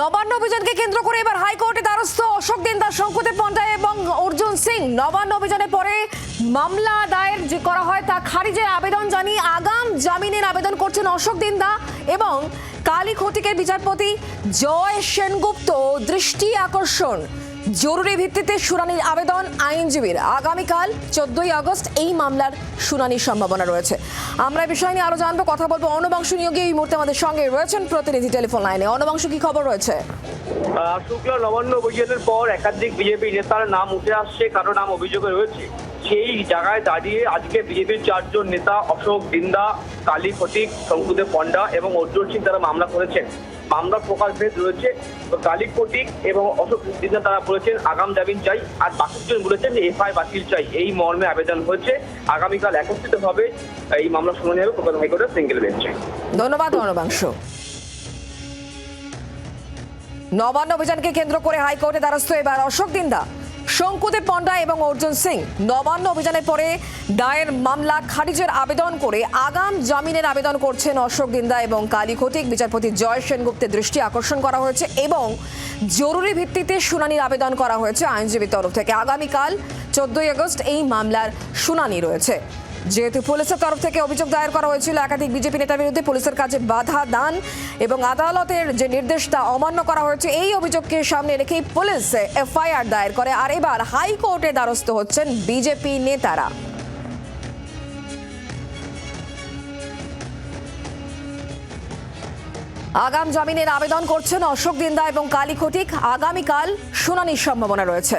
নবান্ন অভিযানকে কেন্দ্র করে এবার হাইকোর্টে দ্বারস্থ অশোক দিন দাস শঙ্কুতে পন্ডা এবং অর্জুন সিং। নবান্ন অভিযানের পরে মামলা দায়ের যে করা হয় তা খারিজের আবেদন জানিয়ে আগাম জামিনের আবেদন করছেন অশোক দিন্দা এবং কালী খতিকের বিচারপতি জয় সেনগুপ্ত। দৃষ্টি আকর্ষণ। জরুরি ভিত্তিতে শুনানির আবেদন আইনজীবীর। আগামীকাল চোদ্দই আগস্ট এই মামলার শুনানির সম্ভাবনা রয়েছে। আমরা বিষয় নিয়ে আরও জানব, কথা বলব। অনবাংশ নিয়োগে এই মুহূর্তে আমাদের সঙ্গে রয়েছেন প্রতিনিধি টেলিফোন লাইনে। অনবাংশ, কি খবর রয়েছে? শুক্লা নবান্ন অভিযানের পর একাধিক বিজেপি নেতার নাম উঠে আসছে, কারও নাম অভিযোগে রয়েছে। সেই জায়গায় দাঁড়িয়ে আজকে বিজেপির চারজন নেতা অশোক দিন্দা, কালী ফটিক শঙ্কুদেব পণ্ডা এবং অর্জুন সিং তারা মামলা করেছেন। মামলা প্রকাশ ভেদ রয়েছে তো কালী ফটিক এবং অশোক দিন্দা তারা বলেছেন, আগাম জামিন চাই, আর বাকিজন বলেছেন যে এফআই বাতিল চাই। এই মর্মে আবেদন হয়েছে। আগামীকাল একত্রিত হবে, এই মামলা শুনানি হবে কলকাতা হাইকোর্টের সিঙ্গেল বেঞ্চে ধন্যবাদ অনবাংশ নবান্ন অভিযানকে কেন্দ্র করে হাইকোর্টে দ্বারস্থ এবার অশোক দিন্দা শঙ্কুদেব পণ্ডা এবং অর্জুন সিং নবান্ন অভিযানের পরে দায়ের মামলা খারিজের আবেদন করে আগাম জামিনের আবেদন করছেন অশোক দিন্দা এবং কালী খতিক। বিচারপতি জয় সেনগুপ্তের দৃষ্টি আকর্ষণ করা হয়েছে এবং জরুরি ভিত্তিতে শুনানির আবেদন করা হয়েছে আইনজীবীর তরফ থেকে। আগামীকাল চোদ্দই আগস্ট এই মামলার শুনানি রয়েছে। যেহেতু পুলিশের তরফ থেকে অভিযোগ দায়ের করা হয়েছিল, একাধিক বিজেপি নেতার বিরুদ্ধে পুলিশের কাছে বাধা দান এবং আদালতের যে নির্দেশ তা অমান্য করা হয়েছে, এই অভিযোগকে সামনে রেখেই পুলিশ এফআইআর দায়ের করে। আর এবার হাইকোর্টে দ্বারস্থ হচ্ছেন বিজেপি নেতারা। আগাম জামিনের আবেদন করছেন অশোক দিন্দা এবং কালী খটিক আগামীকাল শুনানির সম্ভাবনা রয়েছে।